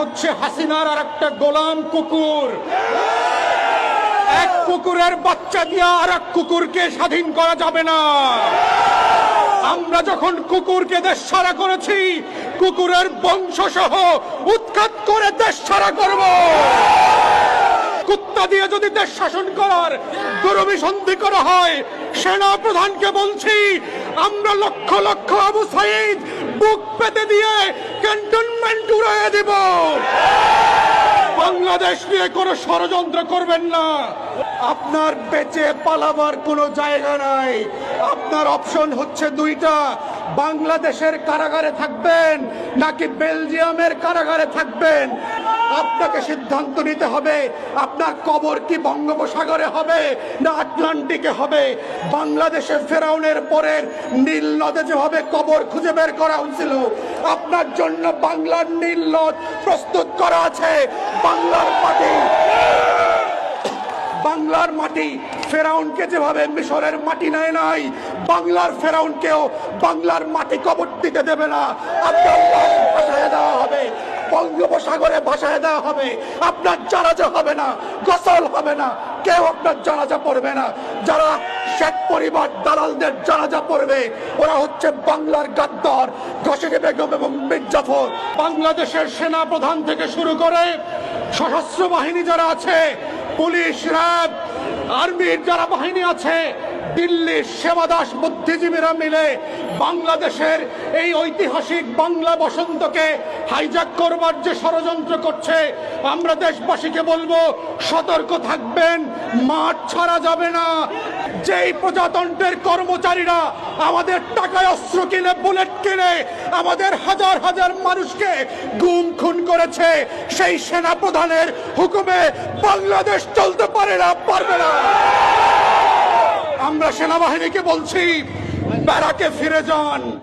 হচ্ছে হাসিনার আর একটা গোলাম কুকুর। এক কুকুরের বাচ্চা দিয়ে আর এক কুকুরকে স্বাধীন করা যাবে না। আমরা যখন কুকুরকে দেশ ছাড়া করেছি, কুকুরের বংশ সহ উৎখাত করে দেশ ছাড়া করব। কুত্তা দিয়ে যদি দেশ শাসন করার দুরভিসন্ধি করা হয় সেনা প্রধানকে বলছি, আমরা লক্ষ লক্ষ আবু সাইদ বুক পেতে দিয়ে ক্যান্টনমেন্ট উড়াইয়ে দেব বাংলাদেশ নিয়ে কোনো ষড়যন্ত্র করবেন না। আপনার বেঁচে পালাবার কোনো জায়গা নাই। আপনার অপশন হচ্ছে দুইটা। বাংলাদেশের কারাগারে থাকবেন নাকি বেলজিয়ামের কারাগারে থাকবেন? আপনাকে সিদ্ধান্ত নিতে হবে, আপনার কবর কি বঙ্গোপসাগরে হবে না আটলান্টিকে হবে? বাংলাদেশে ফেরাউনের পরের নীল নদে যেভাবে কবর খুঁজে বের করা হয়েছিল, আপনার জন্য বাংলার নীল নদ প্রস্তুত করা আছে। বাংলার মাটি বাংলার মাটি ফেরাউনকে যেভাবে মিশরের মাটি নেয় নাই, বাংলার ফেরাউনকেও বাংলার মাটি কবর দিতে দেবে না। আপনার ভাসায় দেওয়া হবে, বঙ্গোপসাগরে ভাষায় দেওয়া হবে। আপনার জানাজা হবে না, গোসল হবে না, কেউ আপনার জানাজা পড়বে না। যারা শেখ পরিবার দালালদের জানাজা পড়বে, ওরা হচ্ছে বাংলার গাদ্দার ঘসেকে বেগম এবং মির্জাফর বাংলাদেশের সেনা প্রধান থেকে শুরু করে সশস্ত্র বাহিনী যারা আছে পুলিশ র্যাব আর্মির যারা বাহিনী আছে দিল্লির সেবাদাস বুদ্ধিজীবীরা মিলে বাংলাদেশের এই ঐতিহাসিক বাংলা বসন্তকে হাইজ্যাক করবার যে ষড়যন্ত্র করছে, আমরা দেশবাসীকে বলব, সতর্ক থাকবেন, মাঠ ছাড়া যাবে না। যেই প্রজাতন্ত্রের কর্মচারীরা আমাদের টাকায় অস্ত্র কিনে, বুলেট কিনে, আমাদের হাজার হাজার মানুষকে গুম খুন করেছে, সেই সেনা প্রধানের হুকুমে বাংলাদেশ চলতে পারে না, পারবে না। আমরা সেনাবাহিনীকে বলছি ব্যারাকে ফিরে যান।